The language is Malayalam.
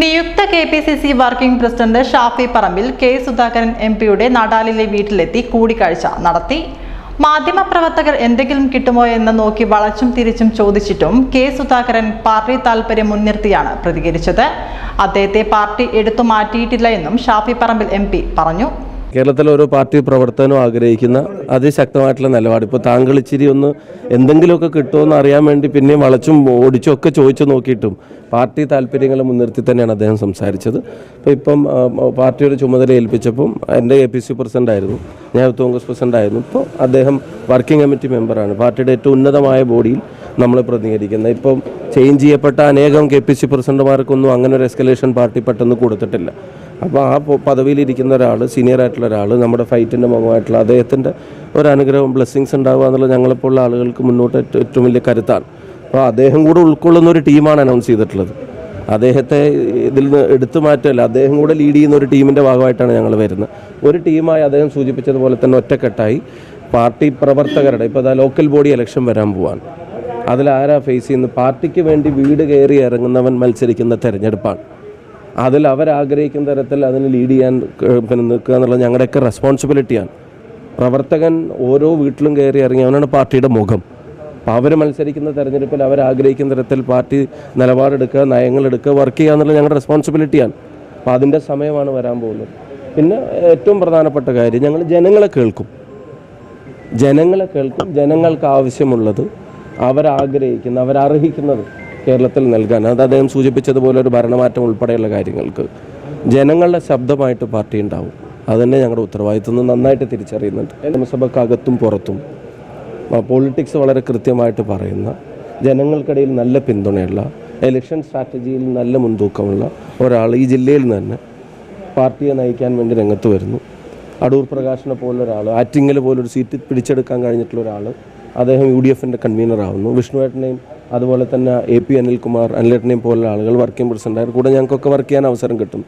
നിയുക്ത K P C C working president Shafi Parambil K Sudhakaran M പിയുടെ നടാലിലെ വീട്ടിലെത്തി കൂടിക്കാഴ്ച നടത്തി. മാധ്യമപ്രവർത്തകർ എന്തെങ്കിലും കിട്ടുമോ എന്ന് നോക്കി വളച്ചും തിരിച്ചും ചോദിച്ചിട്ടും കെ സുധാകരൻ പാർട്ടി താൽപര്യം മുൻനിർത്തിയാണ് പ്രതികരിച്ചത്. അദ്ദേഹത്തെ പാർട്ടി എടുത്തു മാറ്റിയിട്ടില്ല എന്നും ഷാഫി പറമ്പിൽ എം പറഞ്ഞു. കേരളത്തിലെ ഓരോ പാർട്ടി പ്രവർത്തനവും ആഗ്രഹിക്കുന്ന അതിശക്തമായിട്ടുള്ള നിലപാട്. ഇപ്പോൾ താങ്കൾ ഇച്ചിരി ഒന്ന് എന്തെങ്കിലുമൊക്കെ കിട്ടുമെന്ന് അറിയാൻ വേണ്ടി പിന്നെയും വളച്ചും ഓടിച്ചും ഒക്കെ ചോദിച്ചു നോക്കിയിട്ടും പാർട്ടി താല്പര്യങ്ങൾ മുൻനിർത്തി തന്നെയാണ് അദ്ദേഹം സംസാരിച്ചത്. അപ്പോൾ ഇപ്പം പാർട്ടിയുടെ ചുമതല ഏൽപ്പിച്ചപ്പം എന്റെ എ പി സി പ്രസിഡന്റ് ആയിരുന്നു ഞാൻ കോൺഗ്രസ് പ്രസിഡന്റ് ആയിരുന്നു ഇപ്പോൾ അദ്ദേഹം വർക്കിംഗ് കമ്മിറ്റി മെമ്പറാണ്. പാർട്ടിയുടെ ഏറ്റവും ഉന്നതമായ ബോഡിയിൽ നമ്മൾ പ്രതിനിധീകരിക്കുന്നത്. ഇപ്പം ചേഞ്ച് ചെയ്യപ്പെട്ട അനേകം കെ പി സി പ്രസിഡന്റുമാർക്കൊന്നും അങ്ങനെ ഒരു എസ്കലേഷൻ പാർട്ടി പെട്ടെന്ന് കൊടുത്തിട്ടില്ല. അപ്പോൾ ആ പദവിയിലിരിക്കുന്ന ഒരാൾ സീനിയർ ആയിട്ടുള്ള ഒരാൾ നമ്മുടെ ഫൈറ്റിന്റെ മുഖമായിട്ടുള്ള അദ്ദേഹത്തിന്റെ ഒരു അനുഗ്രഹം ബ്ലെസ്സിങ്സ് ഉണ്ടാവുക എന്നുള്ളത് ഞങ്ങളെപ്പോലുള്ള ആളുകൾക്ക് മുന്നോട്ട് ഏറ്റവും വലിയ കരുത്താണ്. അപ്പോൾ അദ്ദേഹം കൂടെ ഉൾക്കൊള്ളുന്ന ഒരു ടീമാണ് അനൗൺസ് ചെയ്തിട്ടുള്ളത്. അദ്ദേഹത്തെ ഇതിൽ നിന്ന് എടുത്തു മാറ്റമല്ല അദ്ദേഹം കൂടെ ലീഡ് ചെയ്യുന്ന ഒരു ടീമിന്റെ ഭാഗമായിട്ടാണ് ഞങ്ങൾ വരുന്നത്. ഒരു ടീമായി അദ്ദേഹം സൂചിപ്പിച്ചതുപോലെ തന്നെ ഒറ്റക്കെട്ടായി. പാർട്ടി പ്രവർത്തകരുടെ ഇപ്പോൾ അതാ ലോക്കൽ ബോഡി ഇലക്ഷൻ വരാൻ പോവാണ്. അതിൽ ആരാ ഫേസ് ചെയ്യുന്നത്? പാർട്ടിക്ക് വേണ്ടി വീട് കയറി ഇറങ്ങുന്നവൻ മത്സരിക്കുന്ന തെരഞ്ഞെടുപ്പാണ്. അതിൽ അവരാഗ്രഹിക്കുന്ന തരത്തിൽ അതിന് ലീഡ് ചെയ്യാൻ പിന്നെ നിൽക്കുക എന്നുള്ളത് ഞങ്ങളുടെയൊക്കെ റെസ്പോൺസിബിലിറ്റിയാണ് പ്രവർത്തകൻ ഓരോ വീട്ടിലും കയറി ഇറങ്ങി അവനാണ് പാർട്ടിയുടെ മുഖം. അപ്പോൾ അവർ മത്സരിക്കുന്ന തെരഞ്ഞെടുപ്പിൽ അവരാഗ്രഹിക്കുന്ന തരത്തിൽ പാർട്ടി നിലപാടെടുക്കുക നയങ്ങളെടുക്കുക വർക്ക് ചെയ്യുക എന്നുള്ളത് ഞങ്ങളുടെ റെസ്പോൺസിബിലിറ്റിയാണ് അപ്പോൾ അതിന്റെ സമയമാണ് വരാൻ പോകുന്നത്. പിന്നെ ഏറ്റവും പ്രധാനപ്പെട്ട കാര്യം ഞങ്ങൾ ജനങ്ങളെ കേൾക്കും. ജനങ്ങളെ കേൾക്കും ജനങ്ങൾക്ക് ആവശ്യമുള്ളത് അവരാഗ്രഹിക്കുന്ന അവരർഹിക്കുന്നത് കേരളത്തിൽ നൽകാൻ. അത് അദ്ദേഹം സൂചിപ്പിച്ചതുപോലെ ഒരു ഭരണമാറ്റം ഉൾപ്പെടെയുള്ള കാര്യങ്ങൾക്ക് ജനങ്ങളുടെ ശബ്ദമായിട്ട് പാർട്ടി ഉണ്ടാവും. അതന്നെ ഞങ്ങളുടെ ഉത്തരവാദിത്വം നന്നായിട്ട് തിരിച്ചറിയുന്നുണ്ട്. നിയമസഭക്കകത്തും പുറത്തും പൊളിറ്റിക്സ് വളരെ കൃത്യമായിട്ട് പറയുന്ന ജനങ്ങൾക്കിടയിൽ നല്ല പിന്തുണയുള്ള എലക്ഷൻ സ്ട്രാറ്റജിയിൽ നല്ല മുൻതൂക്കമുള്ള ഒരാൾ ഈ ജില്ലയിൽ തന്നെ പാർട്ടിയെ നയിക്കാൻ വേണ്ടി രംഗത്ത് വരുന്നു. അടൂർ പ്രകാശിനെ പോലുള്ള ഒരാൾ ആറ്റിങ്ങൽ പോലൊരു സീറ്റ് പിടിച്ചെടുക്കാൻ കഴിഞ്ഞിട്ടുള്ള ഒരാൾ അദ്ദേഹം യു ഡി എഫിന്റെ കൺവീനറാവുന്നു വിഷ്ണുവേട്ടനെയും അതുപോലെ തന്നെ എ പി അനിൽകുമാർ അനിലേട്ടനെയും പോലുള്ള ആളുകൾ വർക്കിംഗ് പ്രസിഡന്റായിരുന്നു കൂടെ ഞങ്ങൾക്കൊക്കെ വർക്ക് ചെയ്യാൻ അവസരം കിട്ടും.